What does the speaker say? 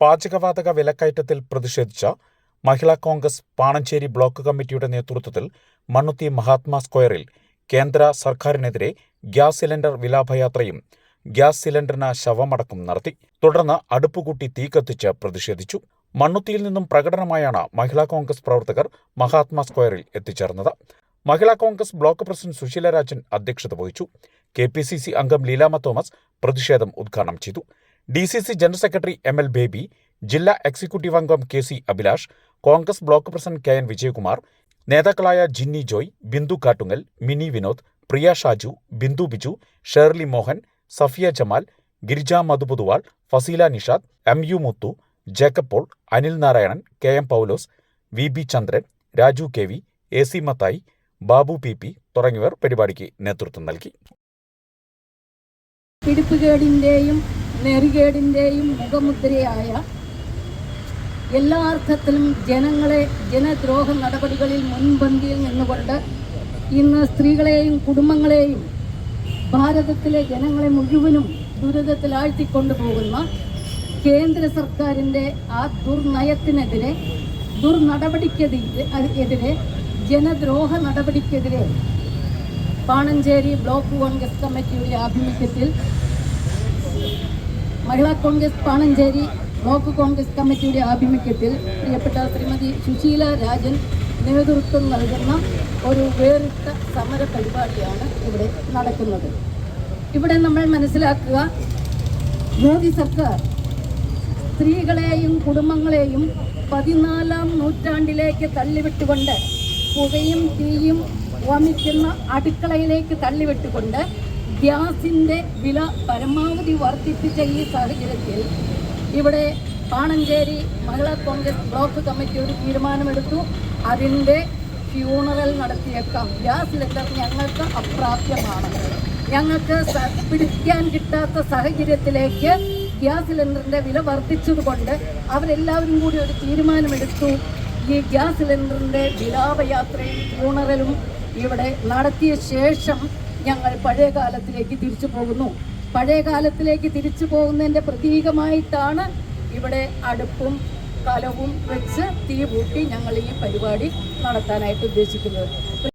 പാചകവാതക വിലക്കയറ്റത്തിൽ പ്രതിഷേധിച്ച മഹിളാ കോൺഗ്രസ് പാണഞ്ചേരി ബ്ലോക്ക് കമ്മിറ്റിയുടെ നേതൃത്വത്തിൽ മണ്ണുത്തി മഹാത്മാ സ്ക്വയറിൽ കേന്ദ്ര സർക്കാരിനെതിരെ ഗ്യാസ് സിലിണ്ടർ വിലാപയാത്രയും ഗ്യാസ് സിലിണ്ടറിന് ശവമടക്കം നടത്തി. തുടർന്ന് അടുപ്പുകൂട്ടി തീ കത്തിച്ച് പ്രതിഷേധിച്ചു. മണ്ണുത്തിയിൽ നിന്നും പ്രകടനമായാണ് മഹിളാ കോൺഗ്രസ് പ്രവർത്തകർ മഹാത്മാ സ്ക്വയറിൽ എത്തിച്ചേർന്നത്. മഹിളാ കോൺഗ്രസ് ബ്ലോക്ക് പ്രസിഡന്റ് സുശീല രാജൻ അധ്യക്ഷത വഹിച്ചു. കെ പി സി സി അംഗം ലീലാമ തോമസ് പ്രതിഷേധം ഉദ്ഘാടനം ചെയ്തു. D C C general secretary M L Baby ജില്ലാ എക്സിക്യൂട്ടീവ് അംഗം K C Abhilash Congress block president K N Vijayakumar നേതാക്കളായ Jinny Joy Bindu Kattungal Mini Vinod Priya Shaju Bindu Biju Shirley Mohan Safiya Jamal Girija Madhuputhuval Fazeela Nishad M U Muthu Jacob Paul Anil Narayanan K M Paulose V B Chandran Raju K V A C Mathai Babu P P തുടങ്ങിയവർ പരിപാടിക്ക് നേതൃത്വം നൽകി. പിടിപ്പുകേടിന്റെയും നെറികേടിന്റെയും മുഖമുദ്രയായ എല്ലാ അർത്ഥത്തിലും ജനങ്ങളെ ജനദ്രോഹ നടപടികളിൽ മുൻപന്തിയിൽ നിന്നുകൊണ്ട് ഇന്ന് സ്ത്രീകളെയും കുടുംബങ്ങളെയും ഭാരതത്തിലെ ജനങ്ങളെ മുഴുവനും ദുരിതത്തിലാഴ്ത്തിക്കൊണ്ടുപോകുന്ന കേന്ദ്ര സർക്കാരിന്റെ ആ ദുർനയത്തിനെതിരെ ദുർനടപടിക്കെതിരെ ജനദ്രോഹ നടപടിക്കെതിരെ പാണഞ്ചേരി ബ്ലോക്ക് കോൺഗ്രസ് കമ്മിറ്റിയുടെ ആഭിമുഖ്യത്തിൽ മഹിളാ കോൺഗ്രസ് പാണഞ്ചേരി ബ്ലോക്ക് കോൺഗ്രസ് കമ്മിറ്റിയുടെ ആഭിമുഖ്യത്തിൽ പ്രിയപ്പെട്ട ശ്രീമതി സുശീല രാജൻ നേതൃത്വം നൽകുന്ന ഒരു വേറിട്ട സമര പരിപാടിയാണ് ഇവിടെ നടക്കുന്നത്. ഇവിടെ നമ്മൾ മനസ്സിലാക്കുക മോദി സർക്കാർ സ്ത്രീകളെയും കുടുംബങ്ങളെയും പതിനാലാം നൂറ്റാണ്ടിലേക്ക് തള്ളിവിട്ടുകൊണ്ട് പുകയും തീയും വമിക്കുന്ന അടുക്കളയിലേക്ക് തള്ളിവിട്ടുകൊണ്ട് ഗ്യാസിന്റെ വില പരമാവധി വർദ്ധിപ്പിച്ച ഈ സാഹചര്യത്തിൽ ഇവിടെ പാണഞ്ചേരി മഹിളാ കോൺഗ്രസ് ബ്ലോക്ക് കമ്മിറ്റി ഒരു തീരുമാനമെടുത്തു. അതിന്റെ ഫ്യൂണറൽ നടത്തിയേക്കാം. ഗ്യാസ് സിലിണ്ടർ ഞങ്ങൾക്ക് അപ്രാപ്യമാണ്. ഞങ്ങൾക്ക് പിടിക്കാൻ കിട്ടാത്ത സാഹചര്യത്തിലേക്ക് ഗ്യാസ് സിലിണ്ടറിന്റെ വില വർദ്ധിച്ചതുകൊണ്ട് അവരെല്ലാവരും കൂടി ഒരു തീരുമാനമെടുത്തു. ഈ ഗ്യാസ് സിലിണ്ടറിന്റെ വിലാപയാത്രയും ഫ്യൂണറലും ഇവിടെ നടത്തിയ ശേഷം ഞങ്ങൾ പഴയ കാലത്തിലേക്ക് തിരിച്ചു പോകുന്നു. പഴയ കാലത്തിലേക്ക് തിരിച്ചു പോകുന്നതിന്റെ പ്രതീകമായിട്ടാണ് ഇവിടെ അടുപ്പും കലവും വെച്ച് തീ പൂട്ടി ഞങ്ങൾ ഈ പരിപാടി നടത്താനായിട്ട് ഉദ്ദേശിക്കുന്നത്.